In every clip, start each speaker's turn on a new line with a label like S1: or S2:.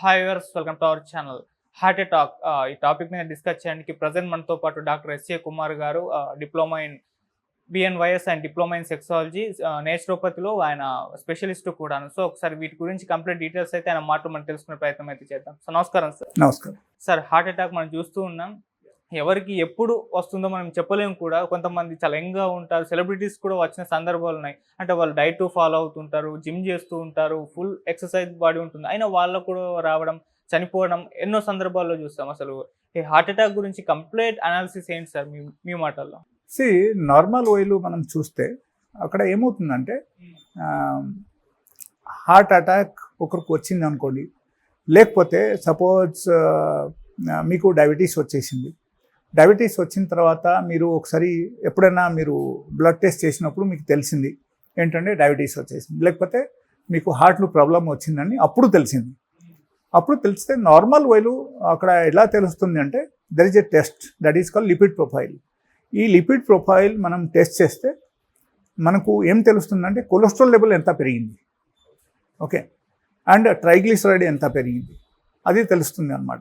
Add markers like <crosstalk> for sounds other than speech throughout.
S1: Hi viewers welcome to our channel. Heart talk ఈ topic మీద discuss చేయడానికి present మనతో పాటు doctor SA Kumar Kumar diploma in BNYS and diploma in sexology నేచురోపతిలో ఆయన specialist కూడాను so ఒకసారి వీటి గురించి కంప్లీట్ డీటెయిల్స్ అయితే ఆయన మాటలు మనం తెలుసుకునే ప్రయత్నం అయితే చేద్దాం. సో నమస్కారం సార్.
S2: నమస్కారం.
S1: సార్ హార్ట్ అటాక్ మనం చూస్తూ ఉన్నాం. ఎవరికి ఎప్పుడు వస్తుందో మనం చెప్పలేము కూడా. కొంతమంది చాలా యంగ్గా ఉంటారు. సెలబ్రిటీస్ కూడా వచ్చిన సందర్భాలు ఉన్నాయి. అంటే వాళ్ళు డైట్ ఫాలో అవుతుంటారు జిమ్ చేస్తూ ఉంటారు ఫుల్ ఎక్సర్సైజ్ బాడీ ఉంటుంది. అయినా వాళ్ళకు కూడా రావడం చనిపోవడం ఎన్నో సందర్భాల్లో చూస్తాం అసలు. ఈ హార్ట్ అటాక్ గురించి కంప్లీట్ అనాలిసిస్ ఏంటి సార్ మీ మీ మాటల్లో?
S2: సి నార్మల్ వేలు మనం చూస్తే అక్కడ ఏమవుతుందంటే హార్ట్ అటాక్ ఒకరికి వచ్చింది అనుకోండి లేకపోతే సపోజ్ మీకు డయాబెటీస్ వచ్చేసింది. డయాబెటీస్ వచ్చిన తర్వాత మీరు ఒకసారి ఎప్పుడైనా మీరు బ్లడ్ టెస్ట్ చేసినప్పుడు మీకు తెలిసింది ఏంటంటే డయాబెటీస్ వచ్చేసింది. లేకపోతే మీకు హార్ట్లో ప్రాబ్లం వచ్చిందని అప్పుడు తెలిసింది. అప్పుడు తెలిస్తే నార్మల్ వైలు అక్కడ ఎలా తెలుస్తుంది అంటే there is a test that is call lipid profile ఈ లిపిడ్ ప్రొఫైల్ మనం టెస్ట్ చేస్తే మనకు ఏం తెలుస్తుందంటే కొలెస్ట్రాల్ లెవెల్ ఎంత పెరిగింది. ఓకే. అండ్ ట్రైగ్లిసరైడ్ ఎంత పెరిగింది. అది తెలుస్తుంది అనమాట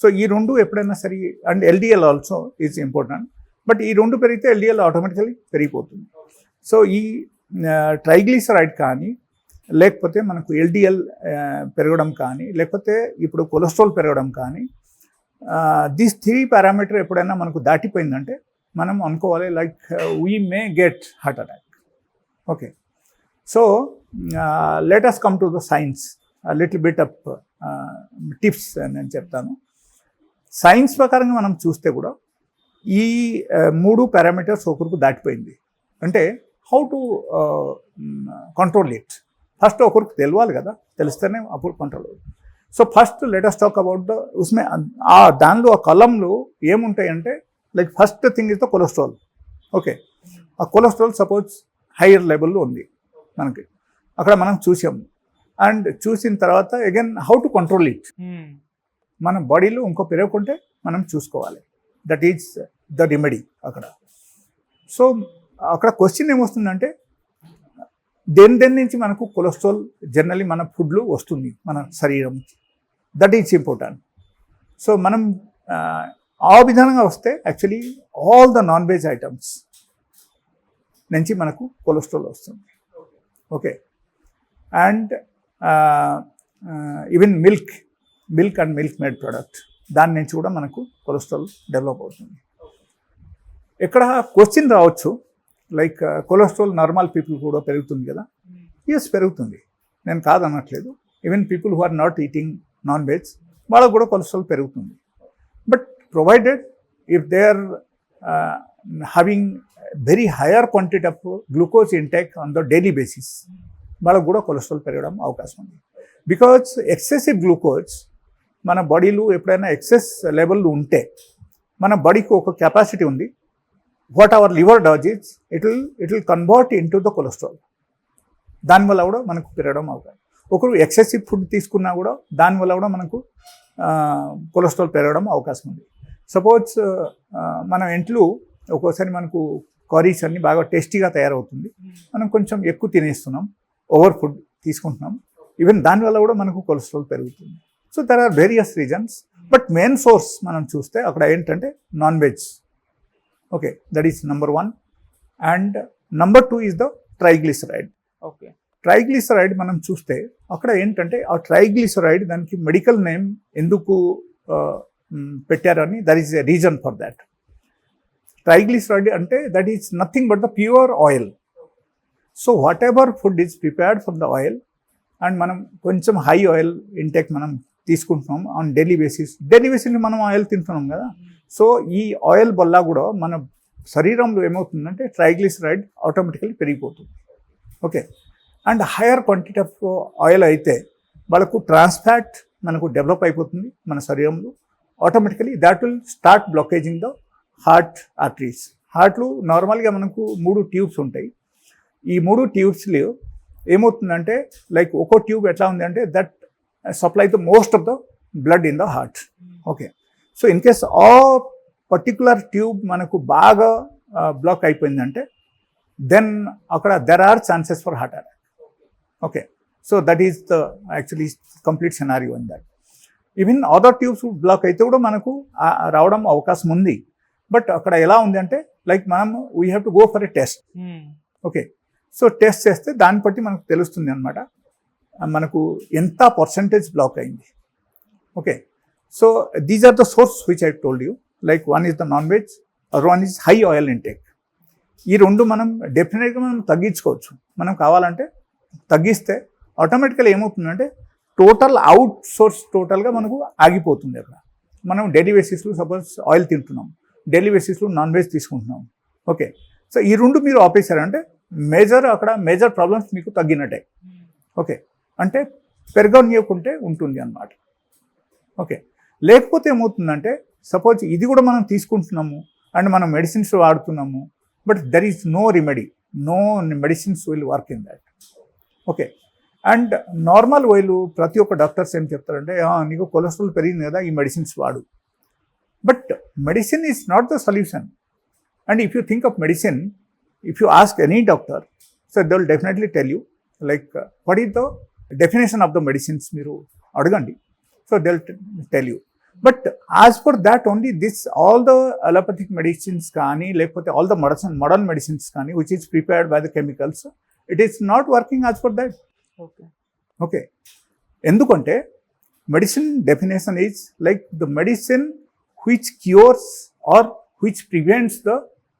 S2: సో ఈ రెండు ఎప్పుడైనా సరే and LDL also is important but ఈ రెండు పెరిగితే ఎల్డిఎల్ ఆటోమేటికలీ పెరిగిపోతుంది. సో ఈ ట్రైగ్లిసరైడ్ కానీ లేకపోతే మనకు ఎల్డిఎల్ పెరగడం కానీ లేకపోతే ఇప్పుడు కొలెస్ట్రాల్ పెరగడం కానీ దిస్ త్రీ పారామీటర్ ఎప్పుడైనా మనకు దాటిపోయిందంటే మనం అనుకోవాలి like we may get heart attack okay so let's come to the science little bit of tips నేను చెప్తాను. సైన్స్ ప్రకారంగా మనం చూస్తే కూడా ఈ మూడు పారామీటర్స్ ఒకరికి దాటిపోయింది. అంటే how to control it first ఒకరికి తెలియాలి కదా తెలిస్తేనే అప్పుడు control so first let's talk about the ఉస్మే ఆ దానిలో ఆ కలంలో ఏముంటాయంటే like first thing is the cholesterol okay ఆ కొలెస్ట్రాల్ సపోజ్ హైయర్ లెవెల్లో ఉంది మనకి. అక్కడ మనం చూసాము అండ్ చూసిన తర్వాత again how to control it మన బాడీలో ఇంకో పెరగకుంటే మనం చూసుకోవాలి. దట్ ఈజ్ ద రెమెడీ అక్కడ. సో అక్కడ క్వశ్చన్ ఏమొస్తుందంటే దేని దేని నుంచి మనకు కొలెస్ట్రాల్ జనరలీ మన ఫుడ్లో వస్తుంది మన శరీరం దట్ ఈజ్ ఇంపార్టెంట్ సో మనం ఆ విధానంగా వస్తే actually all the non veg items నుంచి మనకు కొలెస్ట్రాల్ వస్తుంది. Okay and even milk milk and milk made product. దాని నుంచి కూడా మనకు కొలెస్ట్రాల్ డెవలప్ అవుతుంది. ఇక్కడ క్వశ్చన్ రావచ్చు లైక్ కొలెస్ట్రాల్ నార్మల్ పీపుల్ కూడా పెరుగుతుంది కదా? ఎస్ పెరుగుతుంది. నేను కాదనట్లేదు even people who are not eating non veg వాళ్ళకు కూడా కొలెస్ట్రాల్ పెరుగుతుంది. But provided if they are having very higher quantity of glucose intake on the daily basis వాళ్ళకు కూడా కొలెస్ట్రాల్ పెరగడం అవకాశం ఉంది. బికాజ్ ఎక్సెసివ్ గ్లూకోజ్ మన బాడీలో ఎప్పుడైనా ఎక్సెస్ లెవెల్ ఉంటే మన బాడీకి ఒక కెపాసిటీ ఉంది. What our liver does it's it will it will convert into the cholesterol దానివల్ల కూడా మనకు పెరగడం అవకాశం ఒకరు ఎక్సెసివ్ ఫుడ్ తీసుకున్నా కూడా దానివల్ల కూడా మనకు కొలెస్ట్రాల్ పెరగడం అవకాశం ఉంది. సపోజ్ మన ఇంట్లో ఒక్కోసారి మనకు కర్రీస్ అన్ని బాగా టేస్టీగా తయారవుతుంది. మనం కొంచెం ఎక్కువ తినేస్తున్నాం. ఓవర్ ఫుడ్ తీసుకుంటున్నాం. ఈవెన్ దానివల్ల కూడా మనకు కొలెస్ట్రాల్ పెరుగుతుంది. So there are various reasons but main source మనం చూస్తే అక్కడ ఏంటంటే non veg okay that is number one and number two is the triglyceride
S1: okay
S2: triglyceride మనం చూస్తే అక్కడ ఏంటంటే ఆ ట్రైగ్లిసరైడ్ దానికి మెడికల్ నేమ్ ఎందుకు పెట్టారని that is a reason for that triglyceride అంటే that is nothing but the pure oil so whatever food is prepared for the oil and మనం కొంచెం హై ఆయిల్ ఇంటెక్ మనం తీసుకుంటున్నాం ఆన్ డైలీ బేసిస్ డైలీ బేసిస్లో మనం oil తింటున్నాం కదా. So ఈ ఆయిల్ వల్ల కూడా మన శరీరంలో ఏమవుతుందంటే ట్రైగ్లిసరైడ్ ఆటోమేటికల్లీ పెరిగిపోతుంది. Okay and higher quantity of oil అయితే వాళ్ళకు ట్రాన్స్ఫాట్ మనకు డెవలప్ అయిపోతుంది మన శరీరంలో. Automatically that will start blockaging the heart arteries హార్ట్లో నార్మల్గా మనకు మూడు ట్యూబ్స్ ఉంటాయి. ఈ మూడు ట్యూబ్స్లో ఏమవుతుందంటే లైక్ ఒక్కో ట్యూబ్ ఎట్లా ఉంది అంటే that supply the most of the blood in the heart okay so in case ఆ పర్టికులర్ ట్యూబ్ మనకు బాగా బ్లాక్ అయిపోయిందంటే దెన్ అక్కడ there are chances for heart attack okay so that is the actually complete scenario in that even other tubes block అయితే కూడా మనకు రావడం అవకాశం ఉంది. బట్ అక్కడ ఎలా ఉంది అంటే లైక్ మనం we have to go for a test okay so test చేస్తే దాన్ని బట్టి మనకు తెలుస్తుంది అనమాట మనకు ఎంత పర్సంటేజ్ బ్లాక్ అయింది? Okay so these are the source which I told you like one is the non veg one is high oil intake ఈ రెండు మనం డెఫినెట్గా మనం తగ్గించుకోవచ్చు. మనం కావాలంటే తగ్గిస్తే ఆటోమేటికల్ ఏమవుతుందంటే టోటల్ అవుట్ సోర్స్ టోటల్గా మనకు ఆగిపోతుంది అక్కడ. మనం డైలీ బేసిస్లో సపోజ్ ఆయిల్ తింటున్నాం. డైలీ బేసిస్లో నాన్ వెజ్ తీసుకుంటున్నాం. ఓకే సో ఈ రెండు మీరు ఆపేశారంటే మేజర్ అక్కడ మేజర్ ప్రాబ్లమ్స్ మీకు తగ్గినట్టే. ఓకే అంటే పెరగనీయకుంటే ఉంటుంది అన్నమాట. ఓకే. లేకపోతే ఏమవుతుందంటే సపోజ్ ఇది కూడా మనం తీసుకుంటున్నాము అండ్ మనం మెడిసిన్స్ వాడుతున్నాము but there is no remedy no medicines will work in that. Okay. And normal వైలు ప్రతి ఒక్క డాక్టర్స్ ఏం చెప్తారంటే నీకు కొలెస్ట్రాల్ పెరిగింది కదా ఈ మెడిసిన్స్ వాడు. But medicine is not the solution. And if you think of medicine if you ask any doctor so they will definitely tell you like what is the definition of the medicines మీరు అడగండి. So they tell you but as per that only this all the allopathic medicines కానీ లేకపోతే all the medicine modern medicines కానీ which is prepared by the chemicals it is not working as per that
S1: okay
S2: okay ఎందుకంటే medicine definition is like the medicine which cures or which prevents the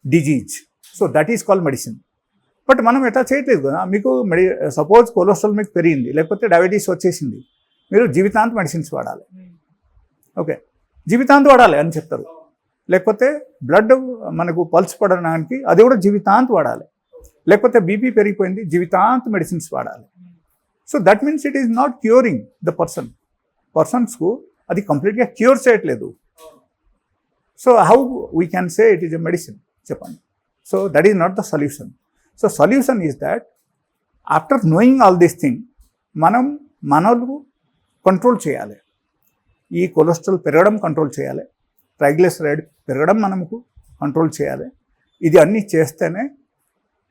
S2: disease so that is call medicine but మనం ఎట్లా చేయట్లేదు కదా. మీకు మెడి suppose cholesterol మీకు పెరిగింది లేకపోతే డయాబెటీస్ వచ్చేసింది మీరు జీవితాంత మెడిసిన్స్ వాడాలి. ఓకే. జీవితాంత వాడాలి అని చెప్తారు. లేకపోతే బ్లడ్ మనకు పల్స్ పడడానికి అది కూడా జీవితాంత వాడాలి. లేకపోతే బీపీ పెరిగిపోయింది జీవితాంత మెడిసిన్స్ వాడాలి. So that means it is not curing the person. పర్సన్స్కు అది కంప్లీట్గా క్యూర్ చేయట్లేదు. So how we can say it is a medicine? చెప్పండి. So that is not the solution. So solution is that after knowing all this thing మనం మనలు control చేయాలి. ఈ cholesterol పెరగడం control చేయాలి. ట్రైగ్లిసరైడ్ పెరగడం మనకు కంట్రోల్ చేయాలి. ఇది అన్నీ చేస్తేనే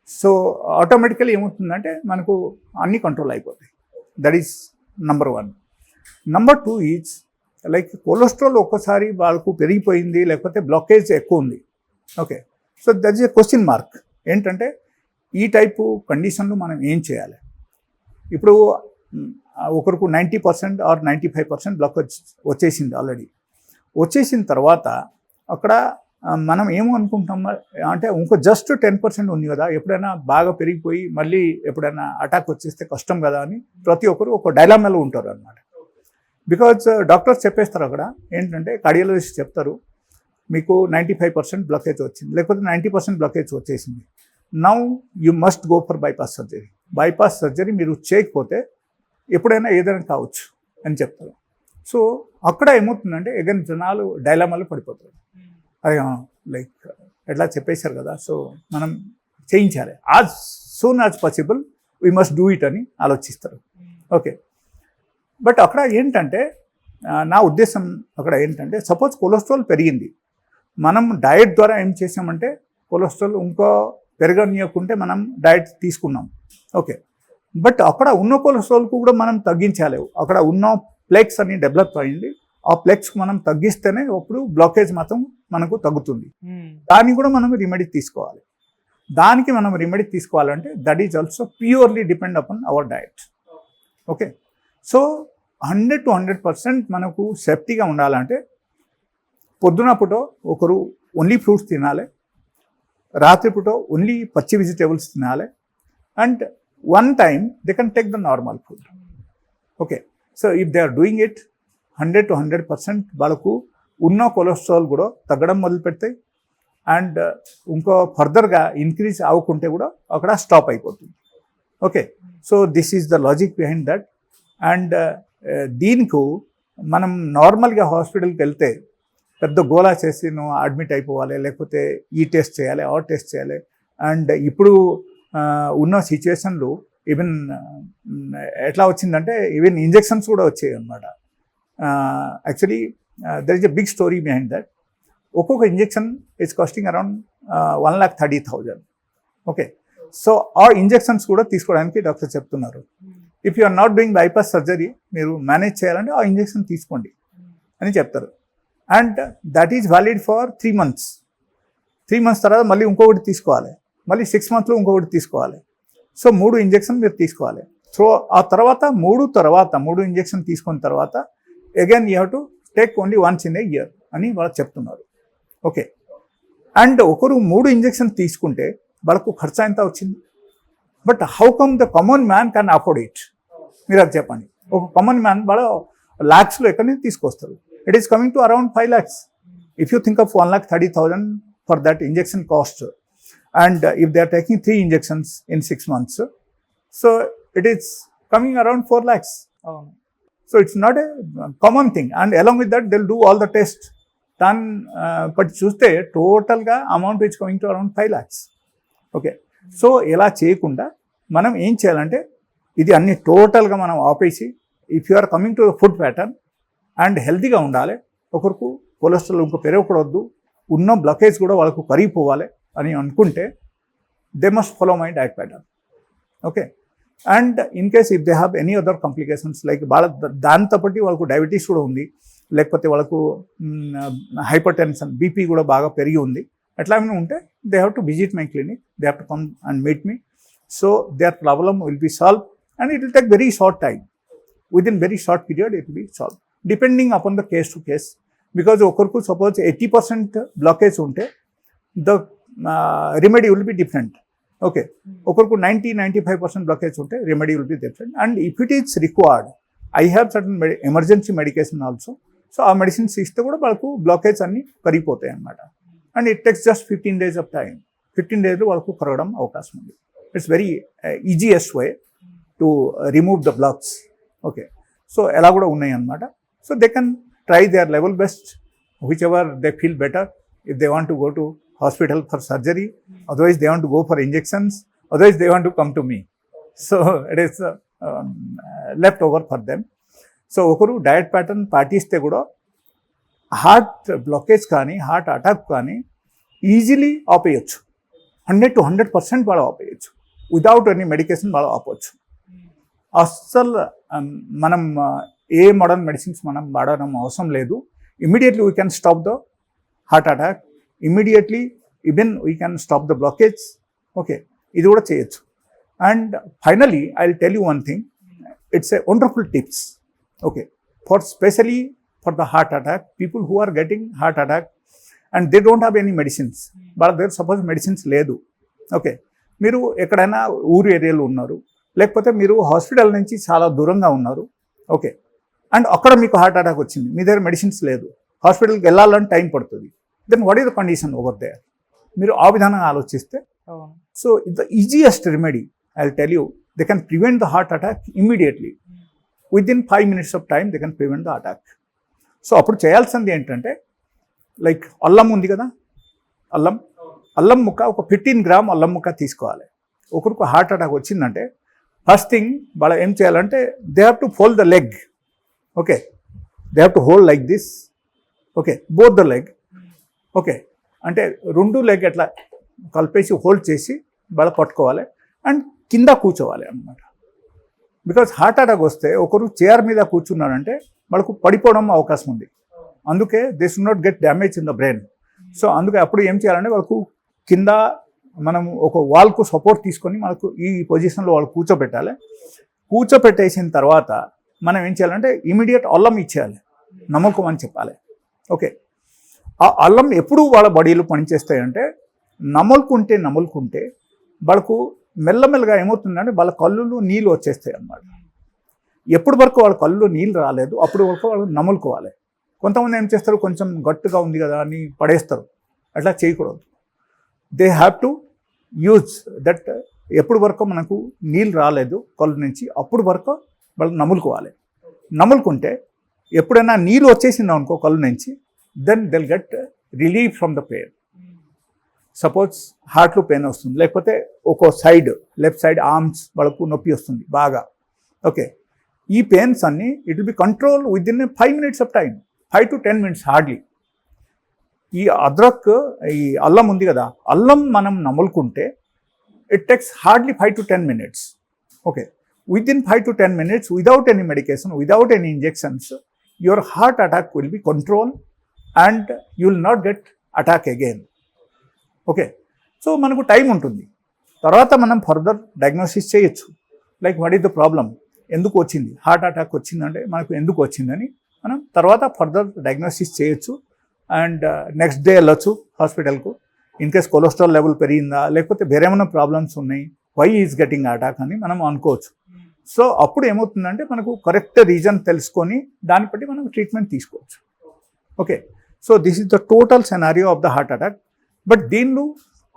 S2: సో ఆటోమేటికలీ ఏమవుతుందంటే మనకు అన్నీ కంట్రోల్ అయిపోతాయి. That is number one number two is like cholesterol ఒక్కసారి వాళ్ళకు పెరిగిపోయింది లేకపోతే బ్లాకేజ్ ఎక్కువ ఉంది. Okay so that is a question mark ఏంటంటే ఈ టైపు కండిషన్లో మనం ఏం చేయాలి? ఇప్పుడు ఒకరికి ninety percent or ninety five percent block వచ్చేసింది ఆల్రెడీ. వచ్చేసిన తర్వాత అక్కడ మనం ఏమో అనుకుంటాం అంటే ఇంకో జస్ట్ టెన్ పర్సెంట్ ఉంది కదా ఎప్పుడైనా బాగా పెరిగిపోయి మళ్ళీ ఎప్పుడైనా అటాక్ వచ్చేస్తే కష్టం కదా అని ప్రతి ఒక్కరు ఒక డైలామాలో ఉంటారు అనమాట బికాజ్ డాక్టర్స్ చెప్పేస్తారు అక్కడ ఏంటంటే కార్డియాలజిస్ట్ చెప్తారు మీకు నైంటీ ఫైవ్ పర్సెంట్ బ్లాకేజ్ వచ్చింది లేకపోతే నైంటీ పర్సెంట్ బ్లాకేజ్ వచ్చేసింది. Now you must go for bypass surgery bypass surgery మీరు చేయకపోతే ఎప్పుడైనా ఏదైనా కావచ్చు అని చెప్తారు. సో అక్కడ ఏమవుతుందంటే ఎగన్ జనాలు డైలామాలో పడిపోతారు. అదే లైక్ ఎట్లా చెప్పేశారు కదా సో మనం చేయించాలి. As soon as possible we must do it అని ఆలోచిస్తారు. ఓకే బట్ అక్కడ ఏంటంటే నా ఉద్దేశం అక్కడ ఏంటంటే సపోజ్ కొలెస్ట్రాల్ పెరిగింది. మనం డయట్ ద్వారా ఏం చేసామంటే కొలెస్ట్రాల్ ఇంకో పెరగనీయకుంటే మనం డయట్ తీసుకున్నాం. ఓకే. బట్ అక్కడ ఉన్న కొలెస్ట్రాల్కు కూడా మనం తగ్గించాలి. అక్కడ ఉన్న ప్లెక్స్ అని డెవలప్ అయ్యింది ఆ ప్లెక్స్ మనం తగ్గిస్తేనే అప్పుడు బ్లాకేజ్ మాత్రం మనకు తగ్గుతుంది. దానికి కూడా మనం రెమెడీ తీసుకోవాలి. దానికి మనం రెమెడీ తీసుకోవాలంటే that is also purely depend upon our diet okay. So hundred to hundred percent మనకు సేఫ్టీగా ఉండాలంటే పొద్దున పూట ఒకరు ఓన్లీ ఫ్రూట్స్ తినాలి. రాత్రిపూట ఓన్లీ పచ్చి వెజిటేబుల్స్ తినాలి. And one time they can take the normal food okay so if they are doing it hundred to hundred percent వాళ్ళకు ఉన్న కొలెస్ట్రాల్ కూడా తగ్గడం మొదలు పెడతాయి. అండ్ uh, ఇంకో ఫర్దర్గా ఇంక్రీజ్ అవ్వకుంటే కూడా అక్కడ స్టాప్ అయిపోతుంది. Okay so this is the logic behind that and దీనికి మనం నార్మల్గా హాస్పిటల్కి వెళ్తే పెద్ద గోలా చేసి నువ్వు అడ్మిట్ అయిపోవాలి లేకపోతే ఈ టెస్ట్ చేయాలి ఆ టెస్ట్ చేయాలి. అండ్ ఇప్పుడు ఉన్న సిచ్యువేషన్లో ఈవెన్ ఎట్లా వచ్చిందంటే ఈవెన్ ఇంజెక్షన్స్ కూడా వచ్చాయి అనమాట actually there is a big story behind that ఒక్కొక్క injection is costing around one lakh thirty thousand okay so ఆ ఇంజెక్షన్స్ కూడా తీసుకోవడానికి డాక్టర్ చెప్తున్నారు. If you are not doing bypass surgery మీరు మేనేజ్ చేయాలంటే ఆ ఇంజెక్షన్ తీసుకోండి అని చెప్తారు. And that is valid for three months. Three months తర్వాత మళ్ళీ ఇంకొకటి తీసుకోవాలి. మళ్ళీ సిక్స్ మంత్స్లో ఇంకొకటి తీసుకోవాలి. సో మూడు ఇంజెక్షన్ మీరు తీసుకోవాలి. సో ఆ తర్వాత మూడు తర్వాత మూడు ఇంజెక్షన్ తీసుకున్న తర్వాత again you have to take only once in a year అని వాళ్ళు చెప్తున్నారు. ఓకే. అండ్ ఒకరు మూడు ఇంజెక్షన్ తీసుకుంటే వాళ్ళకు ఖర్చు ఎంత వచ్చింది? But how come the common man can afford it? మీరు అది చెప్పండి. ఒక కామన్ మ్యాన్ వాళ్ళ ల్యాక్స్లో ఎక్కడి నుంచి తీసుకొస్తారు? It is coming to around five lakhs if you think of one lakh thirty thousand for that injection cost and if they are taking three injections in six months so it is coming around four lakhs
S1: అవును
S2: so it's not a common thing and along with that they'll do all the test దాని but చూస్తే టోటల్గా amount is coming to around five lakhs okay so ఇలా చేయకుండా మనం ఏం చేయాలంటే ఇది అన్ని టోటల్గా మనం ఆపేసి if you are coming to food pattern and హెల్తీగా ఉండాలి. ఒకరికి కొలెస్ట్రాల్ ఇంకా పెరగకూడదు. ఉన్న బ్లకేజ్ కూడా వాళ్ళకు కరిగిపోవాలి అని అనుకుంటే they must follow my diet pattern okay and in case if they have any other complications like వాళ్ళ దాంతో పాటు వాళ్ళకు డయాబెటీస్ కూడా ఉంది. లేకపోతే వాళ్ళకు హైపర్ టెన్షన్ బీపీ కూడా బాగా పెరిగి ఉంది. అట్లా ఏమైనా ఉంటే they have to visit my clinic they have to come and meet me so their problem will be solve and it will take very short time within very short period it will be solve depending upon the case to case because ఒకరికి suppose eighty percent blockage ఉంటే the remedy will be different okay ఒకరికి ninety ninety five percent blockage ఉంటే remedy will be different and if it is required I have certain emergency medication also so ఆ medicines ఇస్తే కూడా వాళ్ళకు blockage అన్ని కరిగిపోతాయి అన్నమాట. And it takes just fifteen days of time fifteen డేస్లో వాళ్ళకు కరగడం అవకాశం ఉంది. It's very easiest way to remove the blocks okay so ఎలా కూడా ఉన్నాయి అన్నమాట. so they can try their level best whichever they feel better if they want to go to hospital for surgery otherwise they want to go for injections otherwise they want to come to me so <laughs> it is uh, um, uh, left over for them so ఒకరు diet pattern పాటిస్తే కూడా heart blockage కానీ heart attack కానీ easily ఆపేయచ్చు hundred to hundred percent వాళ్ళు ఆపేయచ్చు without any medication వాళ్ళు ఆపవచ్చు అస్సలు um, మనం uh, ఏ మోడర్న్ మెడిసిన్స్ మనం వాడడం అవసరం లేదు. Immediately we can stop the heart attack immediately even we can stop the blockage okay ఇది కూడా చేయొచ్చు. And finally I will tell you one thing it's a wonderful tips okay for specially for the heart attack people who are getting heart attack and they don't have any medicines వాళ్ళ దగ్గర suppose medicines లేదు. Okay మీరు ఎక్కడైనా ఊరు ఏరియాలో ఉన్నారు లేకపోతే మీరు హాస్పిటల్ నుంచి చాలా దూరంగా ఉన్నారు. ఓకే అండ్ అక్కడ మీకు హార్ట్ అటాక్ వచ్చింది. మీ దగ్గర మెడిసిన్స్ లేదు. హాస్పిటల్కి వెళ్ళాలని టైం పడుతుంది. Then what is the condition over there? మీరు ఆ విధానంగా ఆలోచిస్తే so the easiest remedy I tell you they can prevent the heart attack immediately within five minutes of time they can prevent the attack so అప్పుడు చేయాల్సింది ఏంటంటే like అల్లం ఉంది కదా? అల్లం. అల్లం ముక్క ఒక ఫిఫ్టీన్ గ్రామ్ అల్లం ముక్క తీసుకోవాలి. ఒకరికి హార్ట్ అటాక్ వచ్చిందంటే ఫస్ట్ థింగ్ వాళ్ళ ఏం చేయాలంటే they have to fold the leg okay they have to hold like this okay both the leg okay అంటే రెండు లెగ్ ఎట్లా కలిపేసి హోల్డ్ చేసి బల పట్టుకోవాలి. అండ్ కింద కూర్చోవాలి అన్నమాట. బికాజ్ హార్ట్ అటాక్ వస్తే ఒకరు చైర్ మీద కూర్చున్నారంటే వాళ్ళకు పడిపోవడం అవకాశం ఉంది. అందుకే they should not get damage in the brain so అందుకే అప్పుడు ఏం చేయాలంటే వాళ్ళకు కింద మనం ఒక వాల్కు సపోర్ట్ తీసుకొని మనకు ఈ పొజిషన్లో వాళ్ళు కూర్చోబెట్టాలి. కూర్చోపెట్టేసిన తర్వాత మనం ఏం చేయాలంటే ఇమీడియట్ అల్లం ఇచ్చేయాలి. నమ్మకం అని చెప్పాలి. ఓకే ఆ అల్లం ఎప్పుడు వాళ్ళ బాడీలో పనిచేస్తాయంటే నమలుకుంటే నములుకుంటే వాళ్ళకు మెల్లమెల్లగా ఏమవుతుందంటే వాళ్ళ కళ్ళులో నీళ్ళు వచ్చేస్తాయి అన్నమాట. ఎప్పటి వరకు వాళ్ళ కళ్ళు నీళ్ళు రాలేదు అప్పుడు వరకు వాళ్ళు నములుకోవాలి. కొంతమంది ఏం చేస్తారు కొంచెం గట్టిగా ఉంది కదా అని పడేస్తారు. అట్లా చేయకూడదు. They have to use that ఎప్పుడు వరకు మనకు నీళ్ళు రాలేదు కళ్ళు నుంచి అప్పుడు వరకు వాళ్ళు నములుకోవాలి. నములుకుంటే ఎప్పుడైనా నీళ్ళు వచ్చేసింది అనుకో కళ్ళు నుంచి then they'll get relief from the pain suppose హార్ట్లో పెయిన్ వస్తుంది లేకపోతే ఒక్కో సైడ్ లెఫ్ట్ సైడ్ ఆర్మ్స్ వాళ్ళకు నొప్పి వస్తుంది బాగా. ఓకే ఈ పెయిన్స్ అన్నీ it will be control within five minutes of time five to ten minutes hardly ఈ అద్రక్ ఈ అల్లం ఉంది కదా అల్లం మనం నములుకుంటే it takes hardly five to ten minutes okay within five to ten minutes without any medication without any injections your heart attack will be controlled and you will not get attack again. Okay so మనకు time ఉంటుంది. తర్వాత మనం further diagnosis చేయొచ్చు. Like what is the problem ఎందుకు వచ్చింది? Heart attack వచ్చిందంటే మనకు ఎందుకు వచ్చిందని మనం తర్వాత ఫర్దర్ డయాగ్నోసిస్ చేయొచ్చు. అండ్ నెక్స్ట్ డే వెళ్ళొచ్చు హాస్పిటల్కు ఇన్ కేస్ కొలెస్ట్రాల్ లెవెల్ పెరిగిందా? లేకపోతే వేరేమైనా ప్రాబ్లమ్స్ ఉన్నాయి? వై ఈజ్ గెటింగ్ అటాక్ అని మనం అనుకోవచ్చు. సో అప్పుడు ఏమవుతుందంటే మనకు కరెక్ట్ రీజన్ తెలుసుకొని దాన్ని బట్టి మనం ట్రీట్మెంట్ తీసుకోవచ్చు. Okay so this is the total scenario of the heart attack but దీనిలో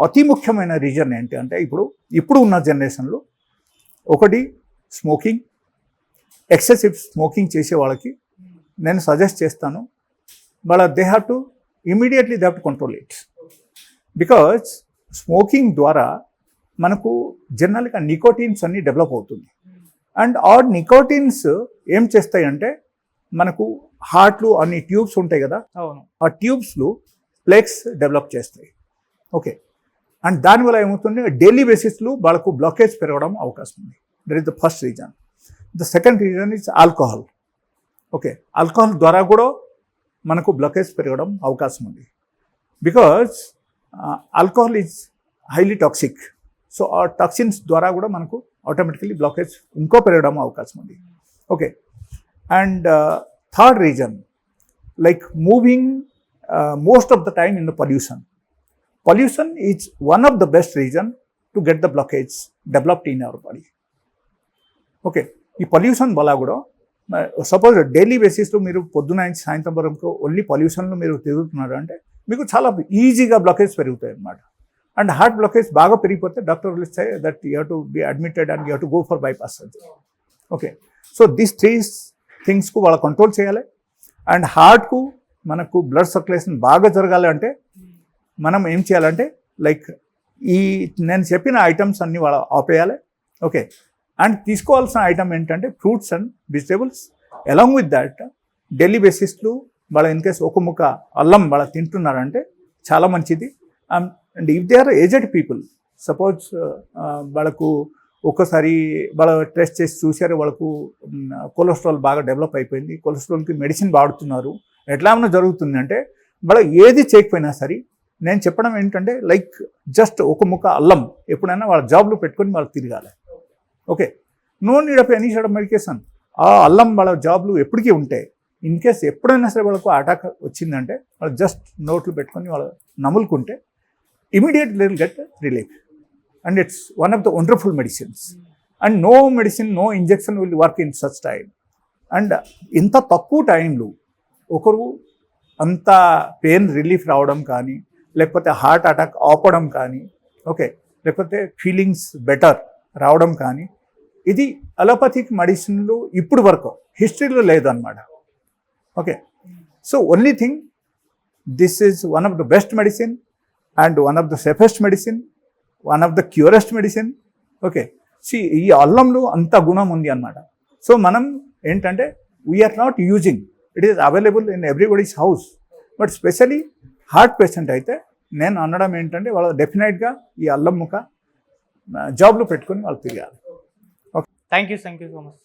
S2: అతి ముఖ్యమైన రీజన్ ఏంటి అంటే ఇప్పుడు ఇప్పుడు ఉన్న జనరేషన్లో ఒకటి స్మోకింగ్ ఎక్సెసివ్ స్మోకింగ్ చేసే వాళ్ళకి నేను సజెస్ట్ చేస్తాను వాళ్ళ they have to immediately they have to control it because smoking ద్వారా మనకు జనరల్గా నికోటీన్స్ అన్ని డెవలప్ అవుతుంది. అండ్ ఆ నికోటిన్స్ ఏం చేస్తాయంటే మనకు హార్ట్లు అన్ని ట్యూబ్స్ ఉంటాయి కదా? ఆ ట్యూబ్స్లు ప్లేక్స్ డెవలప్ చేస్తాయి. ఓకే. అండ్ దానివల్ల ఏమవుతుంది? డైలీ బేసిస్లో వాళ్ళకు బ్లాకేజ్ పెరగడం అవకాశం ఉంది. That is the first reason. The second reason is alcohol. Okay. Alcohol ద్వారా కూడా మనకు బ్లాకేజ్ పెరగడం అవకాశం ఉంది. Because alcohol is highly toxic. So ఆ టాక్సిన్స్ ద్వారా కూడా మనకు ఆటోమేటికలీ బ్లాకేజ్ ఇంకో పెరగడం అవకాశం ఉంది. Okay and third reason like moving most of the time in the pollution pollution is one of the best reason to get the blockage developed in our body okay ఈ pollution వల్ల కూడా suppose daily బేసిస్లో మీరు పొద్దున నుంచి సాయంత్రం వరకు only పొల్యూషన్లో మీరు తిరుగుతున్నారు అంటే మీకు చాలా ఈజీగా బ్లాకేజ్ పెరుగుతాయి అన్నమాట అండ్ హార్ట్ బ్లాకేజ్ బాగా పెరిగిపోతే డాక్టర్ ఇస్తాయి that you to be admitted and you to go for bypass surgery. Okay. So this three థింగ్స్కు వాళ్ళ కంట్రోల్ చేయాలి. అండ్ హార్ట్కు మనకు బ్లడ్ సర్క్యులేషన్ బాగా జరగాలి అంటే మనం ఏం చేయాలంటే లైక్ ఈ నేను చెప్పిన ఐటమ్స్ అన్నీ వాళ్ళ ఆపేయాలి. ఓకే. అండ్ తీసుకోవాల్సిన ఐటమ్ ఏంటంటే fruits and vegetables. Along with that daily బేసిస్లో వాళ్ళ ఇన్కేస్ ఒక ముక్క అల్లం వాళ్ళ తింటున్నారంటే చాలా మంచిది. And if they are aged people suppose వాళ్ళకు ఒక్కసారి వాళ్ళ టెస్ట్ చేసి చూశారు వాళ్ళకు కొలెస్ట్రాల్ బాగా డెవలప్ అయిపోయింది కొలెస్ట్రాల్కి మెడిసిన్ వాడుతున్నారు ఎట్లా ఏమైనా జరుగుతుంది అంటే వాళ్ళ ఏది చేయకపోయినా సరే నేను చెప్పడం ఏంటంటే లైక్ జస్ట్ ఒక ముక్క అల్లం ఎప్పుడైనా వాళ్ళ జాబ్లో పెట్టుకొని వాళ్ళు తిరగాలి. Okay no need of any such medication ఆ అల్లం వాళ్ళ జాబ్లు ఎప్పటికీ ఉంటాయి ఇన్ కేస్ ఎప్పుడైనా సరే వాళ్ళకు అటాక్ వచ్చిందంటే వాళ్ళు జస్ట్ నోట్లు పెట్టుకొని వాళ్ళు నములుకుంటే immediate will get relief and it's one of the wonderful medicines and no medicine no injection will work in such time and ఇంత తక్కువ టైంలో ఒకరు అంత పెయిన్ రిలీఫ్ రావడం కానీ లేకపోతే హార్ట్ అటాక్ ఆపడం కానీ ఓకే లేకపోతే ఫీలింగ్స్ బెటర్ రావడం కానీ ఇది అలోపతిక్ మెడిసిన్లు ఇప్పుడు వరకు హిస్టరీలో లేదన్నమాట. Okay so only thing this is one of the best medicine and one of the safest medicine one of the curest medicine okay see ఈ అల్లంలో అంత గుణం ఉంది అనమాట సో మనం ఏంటంటే we are not using it is available in everybody's house but specially heart patient అయితే నేను అనడం ఏంటంటే వాళ్ళు డెఫినెట్గా ఈ అల్లం ముఖ జాబ్లో పెట్టుకొని వాళ్ళు తిరగాలి
S1: thank you thank you so much